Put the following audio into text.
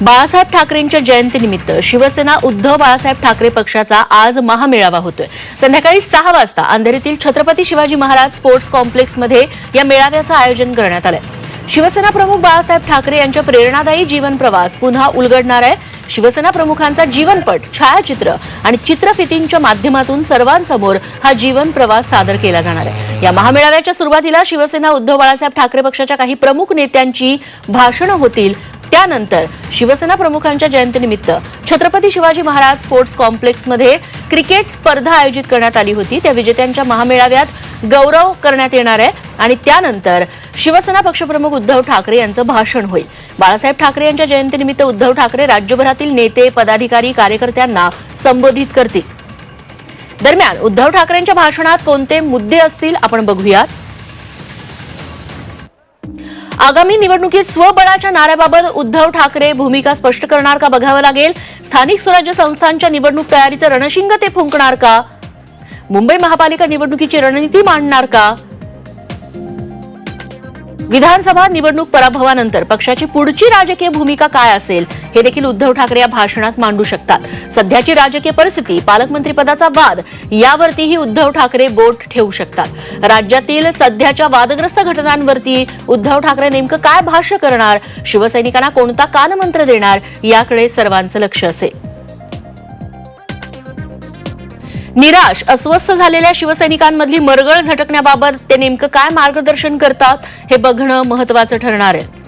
बाळासाहेब ठाकरेंच्या जयंतीनिमित्त शिवसेना उद्धव बाळासाहेब ठाकरे पक्षाचा आज महामेळावा होतोय. संध्याकाळी सहा वाजता अंधेरीतील छत्रपती शिवाजी महाराज स्पोर्ट्स कॉम्प्लेक्समध्ये या मेळाव्याचं आयोजन करण्यात आलंय. शिवसेना प्रमुख बाळासाहेब ठाकरे यांच्या प्रेरणादायी जीवन प्रवास पुन्हा उलगडणार आहे. शिवसेना प्रमुखांचा जीवनपट छायाचित्र आणि चित्रफितींच्या माध्यमातून सर्वांसमोर हा जीवन प्रवास सादर केला जाणार आहे. या महामेळाव्याच्या सुरुवातीला शिवसेना उद्धव बाळासाहेब ठाकरे पक्षाच्या काही प्रमुख नेत्यांची भाषणं होतील त्यानंतर शिवसेना प्रमुखांच्या जयंतीनिमित्त छत्रपती शिवाजी महाराज स्पोर्ट्स कॉम्प्लेक्समध्ये क्रिकेट स्पर्धा आयोजित करण्यात आली होती. त्या विजेत्यांच्या महामेळाव्यात गौरव करण्यात येणार आहे आणि त्यानंतर शिवसेना पक्षप्रमुख उद्धव ठाकरे यांचं भाषण होईल. बाळासाहेब ठाकरे यांच्या जयंतीनिमित्त उद्धव ठाकरे राज्यभरातील नेते पदाधिकारी कार्यकर्त्यांना संबोधित करतील. दरम्यान उद्धव ठाकरेंच्या भाषणात कोणते मुद्दे असतील आपण बघूयात. आगामी निवडणुकीत स्वबळाच्या नाऱ्याबाबत उद्धव ठाकरे भूमिका स्पष्ट करणार का बघावं लागेल? स्थानिक स्वराज्य संस्थांच्या निवडणूक तयारीचं रणशिंग ते फुंकणार का? मुंबई महापालिका निवडणुकीची रणनीती मांडणार का? विधानसभा निवडणूक पराभवानंतर पक्षाची पुढची राजकीय भूमिका काय असेल हे देखील उद्धव ठाकरे या भाषणात मांडू शकतात. सध्याची राजकीय परिस्थिती पालकमंत्रीपदाचा वाद यावरतीही उद्धव ठाकरे बोट ठेवू शकतात. राज्यातील सध्याच्या वादग्रस्त घटनांवरती उद्धव ठाकरे नेमकं काय भाष्य करणार शिवसैनिकांना कोणता कानमंत्र देणार याकडे सर्वांचं लक्ष असेल. निराश अस्वस्थ झालेल्या शिवसैनिकांमधली मरगळ झटकण्याबाबत ते नेमकं काय मार्गदर्शन करतात हे बघणं महत्वाचं ठरणार आहे.